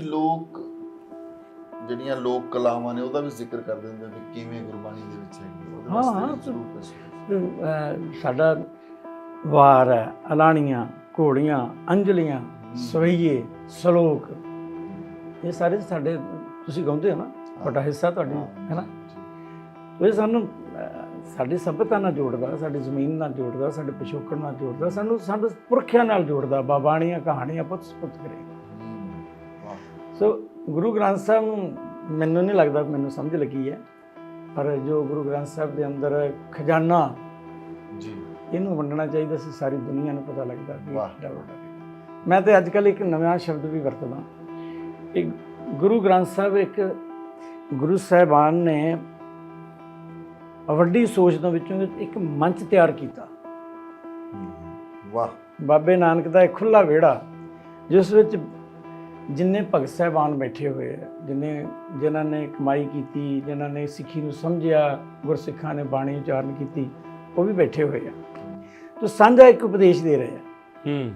ਲੋਕ ਜਿਹੜੀਆਂ ਲੋਕ ਕਲਾਵਾਂ ਨੇ ਉਹਦਾ ਵੀ ਜ਼ਿਕਰ ਕਰ ਦਿੰਦੇ ਨੇ ਵੀ ਕਿਵੇਂ ਗੁਰਬਾਣੀ ਦੇ ਵਿੱਚ ਹੈਗੀ ਉਹਦੇ ਹਾਂ, ਵਾਸਤੇ ਹਾਂ, ਵੀ ਜ਼ਰੂਰ ਦੱਸੋ। ਅਹ ਸਾਡਾ ਵਾਰ ਹੈ ਅਲਾਣੀਆਂ ਘੋੜੀਆਂ ਅੰਜਲੀਆਂ ਸਵਈਏ ਸ਼ਲੋਕ। ਇਹ ਸਾਰੇ ਸਾਡੇ ਤੁਸੀਂ ਗਾਉਂਦੇ ਹੋ ਨਾ? ਵੱਡਾ ਹਿੱਸਾ ਤੁਹਾਡੀ ਹੈ ਨਾ? ਇਹ ਸਾਨੂੰ ਸਾਡੀ ਸਭਿਅਤਾ ਨਾਲ ਜੋੜਦਾ ਸਾਡੀ ਜ਼ਮੀਨ ਨਾਲ ਜੋੜਦਾ ਸਾਡੇ ਪਿਛੋਕੜ ਨਾਲ ਜੋੜਦਾ ਸਾਨੂੰ ਸਾਡੇ ਪੁਰਖਿਆਂ ਨਾਲ ਜੋੜਦਾ ਬਾਬਾਣੀਆਂ ਕਹਾਣੀਆਂ ਪੁੱਤ ਸੁਪੁੱਤ ਕਰੇ। ਹੂੰ, ਸੋ ਗੁਰੂ ਗ੍ਰੰਥ ਸਾਹਿਬ ਨੂੰ ਮੈਨੂੰ ਨਹੀਂ ਲੱਗਦਾ ਮੈਨੂੰ ਸਮਝ ਲੱਗੀ ਹੈ। ਪਰ ਜੋ ਗੁਰੂ ਗ੍ਰੰਥ ਸਾਹਿਬ ਦੇ ਅੰਦਰ ਖਜ਼ਾਨਾ ਜੀ। ਇਹਨੂੰ ਵੰਡਣਾ ਚਾਹੀਦਾ ਸੀ ਸਾਰੀ ਦੁਨੀਆ ਨੂੰ ਪਤਾ ਲੱਗਦਾ ਵਾਹ। ਮੈਂ ਤੇ ਅੱਜ ਕੱਲ ਇੱਕ ਨਵਾਂ ਸ਼ਬਦ ਵੀ ਵਰਤਦਾ। ਇੱਕ ਗੁਰੂ ਗ੍ਰੰਥ ਸਾਹਿਬ ਇੱਕ ਗੁਰੂ ਸਾਹਿਬਾਨ ਨੇ ਵੱਡੀ ਸੋਚ ਦੇ ਵਿੱਚੋਂ ਇੱਕ ਮੰਚ ਤਿਆਰ ਕੀਤਾ। ਵਾਹ। ਬਾਬੇ ਨਾਨਕ ਦਾ ਇੱਕ ਖੁੱਲਾ ਵਿਹੜਾ ਜਿਸ ਵਿੱਚ ਜਿੰਨੇ ਭਗਤ ਸਾਹਿਬਾਨ ਬੈਠੇ ਹੋਏ ਆ, ਜਿੰਨੇ ਜਿਨ੍ਹਾਂ ਨੇ ਕਮਾਈ ਕੀਤੀ, ਜਿਨ੍ਹਾਂ ਨੇ ਸਿੱਖੀ ਨੂੰ ਸਮਝਿਆ, ਗੁਰਸਿੱਖਾਂ ਨੇ ਬਾਣੀ ਉਚਾਰਨ ਕੀਤੀ, ਉਹ ਵੀ ਬੈਠੇ ਹੋਏ ਆ। ਤੋ ਸਾਂਝਾ ਇੱਕ ਉਪਦੇਸ਼ ਦੇ ਰਹੇ ਆ। ਹੂੰ।